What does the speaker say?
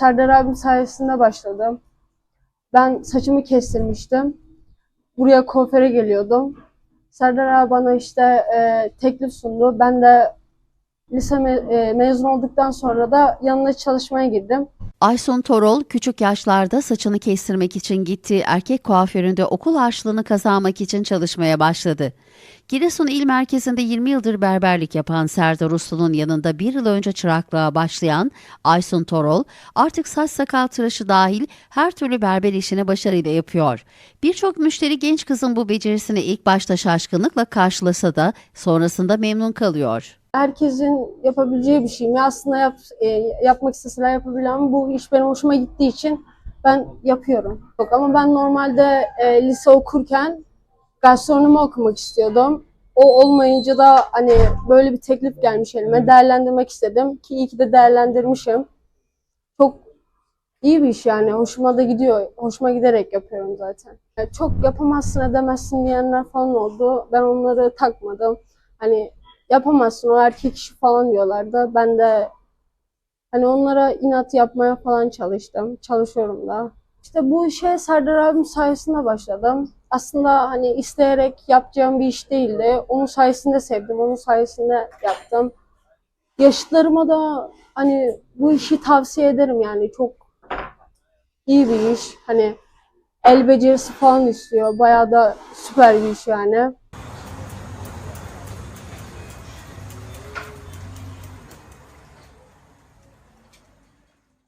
Serdar abim sayesinde başladım. Ben saçımı kestirmiştim. Buraya kuaföre geliyordum. Serdar abi bana işte e, teklif sundu. Ben de lise me- e, mezun olduktan sonra da yanına çalışmaya girdim. Aysun Torol küçük yaşlarda saçını kestirmek için gittiği erkek kuaföründe okul harçlığını kazanmak için çalışmaya başladı. Giresun İl Merkezi'nde 20 yıldır berberlik yapan Serdar Uslu'nun yanında bir yıl önce çıraklığa başlayan Aysun Torol artık saç sakal tıraşı dahil her türlü berber işini başarıyla yapıyor. Birçok müşteri genç kızın bu becerisine ilk başta şaşkınlıkla karşılasa da sonrasında memnun kalıyor. Herkesin yapabileceği bir şey mi? Aslında yap, e, yapmak isteseler yapabilir ama bu iş benim hoşuma gittiği için ben yapıyorum. Yok, ama ben normalde e, lise okurken gastronomi okumak istiyordum. O olmayınca da hani böyle bir teklif gelmiş elime. Değerlendirmek istedim ki iyi ki de değerlendirmişim. Çok iyi bir iş yani. Hoşuma da gidiyor. Hoşuma giderek yapıyorum zaten. Yani çok yapamazsın edemezsin diyenler falan oldu. Ben onları takmadım. Hani yapamazsın o erkek işi falan diyorlardı. Ben de hani onlara inat yapmaya falan çalıştım. Çalışıyorum da. İşte bu işe Serdar abim sayesinde başladım. Aslında hani isteyerek yapacağım bir iş değildi. Onun sayesinde sevdim. Onun sayesinde yaptım. Yaşıtlarıma da hani bu işi tavsiye ederim yani. Çok iyi bir iş. Hani el becerisi falan istiyor. Bayağı da süper bir iş yani.